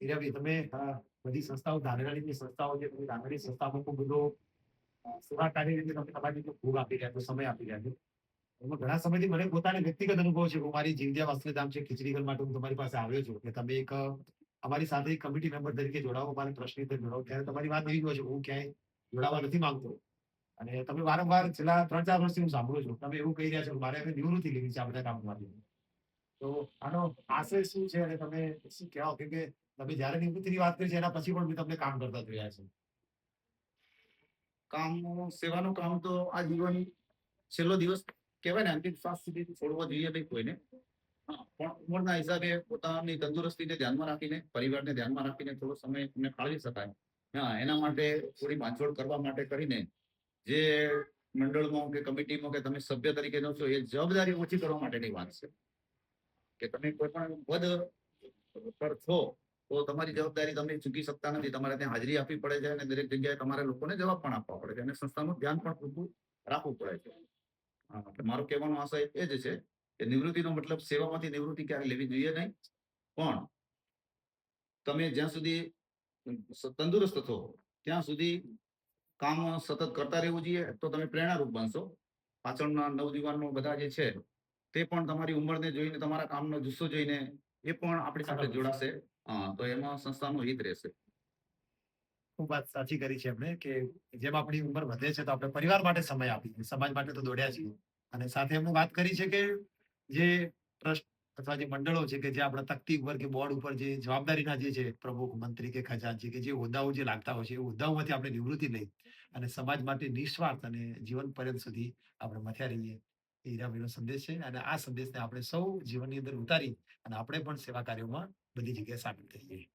હીરાભાઈ તમે બધી સંસ્થાઓ, ધાનેરાની સંસ્થાઓ છે, તમે ધાનેરાની સંસ્થામાં ખૂબ બધો સેવાકારી રીતે તમે તમારી રીતે ભોગ આપી રહ્યા છો, સમય આપી રહ્યા છો. એમાં ઘણા સમયથી મને પોતાને વ્યક્તિગત અનુભવ છે, હું મારી જીવદ્યા વાસ્તવિક છે ખીચડીગર માટે હું તમારી પાસે આવ્યો છું, કે તમે એક અમારી સાથે કમિટી મેમ્બર તરીકે જોડાવો મારે પ્રશ્ન રીતે જોડાવો, ત્યારે તમારી વાત એવી હોય છે, હું ક્યાંય જોડાવા નથી માંગતો. અને તમે વારંવાર છેલ્લા ત્રણ ચાર વર્ષથી હું સાંભળું છું, તમે એવું કહી રહ્યા છો મારે હવે નિવૃત્તિ લેવી છે આ બધા કામમાંથી. તો આનો આશય શું છે? અને તમે શું કહેવા કેમ કે તમે જયારે નિવૃત્તિની વાત કરી છે, એના પછી પણ મેં તમને કામ કરતા જોયા છે. કામ સેવાનું કામ તો આ જીવન છેલ્લો દિવસ કહેવાય ને, અંતિમ શ્વાસ સુધી છોડવો જોઈએ નહીં કોઈને. પણ ઉંમરના હિસાબે પોતાની તંદુરસ્તીને ધ્યાનમાં રાખીને, પરિવારને ધ્યાનમાં રાખીને થોડો સમય એમને ફાળવી શકાય. હા, એના માટે થોડી બાંધછોડ કરવા માટે કરીને જે મંડળમાં કે કમિટીમાં કે તમે સભ્ય તરીકે નો એ જવાબદારી ઓછી કરવા માટેની વાત છે. કે તમે કોઈ પણ પદ પર છો, તો તમારી જવાબદારી તમે ચૂકી શકતા નથી. તમારે ત્યાં હાજરી આપવી પડે છે અને દરેક જગ્યાએ તમારે લોકોને જવાબ પણ આપવા પડે છે અને સંસ્થાનું ધ્યાન પણ પૂરતું રાખવું પડે છે. મારો કહેવાનો આશય એ જ છે કે નિવૃત્તિનો મતલબ સેવામાંથી નિવૃત્તિ ક્યારે લેવી જોઈએ નહીં. પણ તમે જ્યાં સુધી તંદુરસ્ત થો ત્યાં સુધી કામ સતત કરતા રહેવું જોઈએ, તો તમે પ્રેરણારૂપ બનશો. પાછળના નવયુવાનો બધા જે છે તે પણ તમારી ઉંમરને જોઈને તમારા કામનો જુસ્સો જોઈને એ પણ આપણી સાથે જોડાશે. તો એમાં સંસ્થાનું હિત રહેશે. ખૂબ વાત સાચી કરી છે એમણે કે જેમ આપણી ઉંમર વધે છે તો આપણે પરિવાર માટે સમય આપીએ સમાજ માટે તો દોડ્યા છીએ. અને સાથે એમણે વાત કરી છે કે જે ટ્રસ્ટ અથવા જે મંડળો છે કે જે આપણા તકતી ઉપર કે બોર્ડ ઉપર જે જવાબદારીના જે છે પ્રમુખ મંત્રી કે ખજાનચી કે જે હોદ્દાઓ જે લાગતા હોય છે એ હોદ્દાઓમાંથી આપણે નિવૃત્તિ લઈ અને સમાજ માટે નિસ્વાર્થ અને જીવન પર્યંત સુધી આપણે મથ્યા રહીએ. હીરાભાઈનો સંદેશ છે અને આ સંદેશને આપણે સૌ જીવનની અંદર ઉતારી અને આપણે પણ સેવા કાર્યોમાં બધી જગ્યાએ સામેલ થઈએ.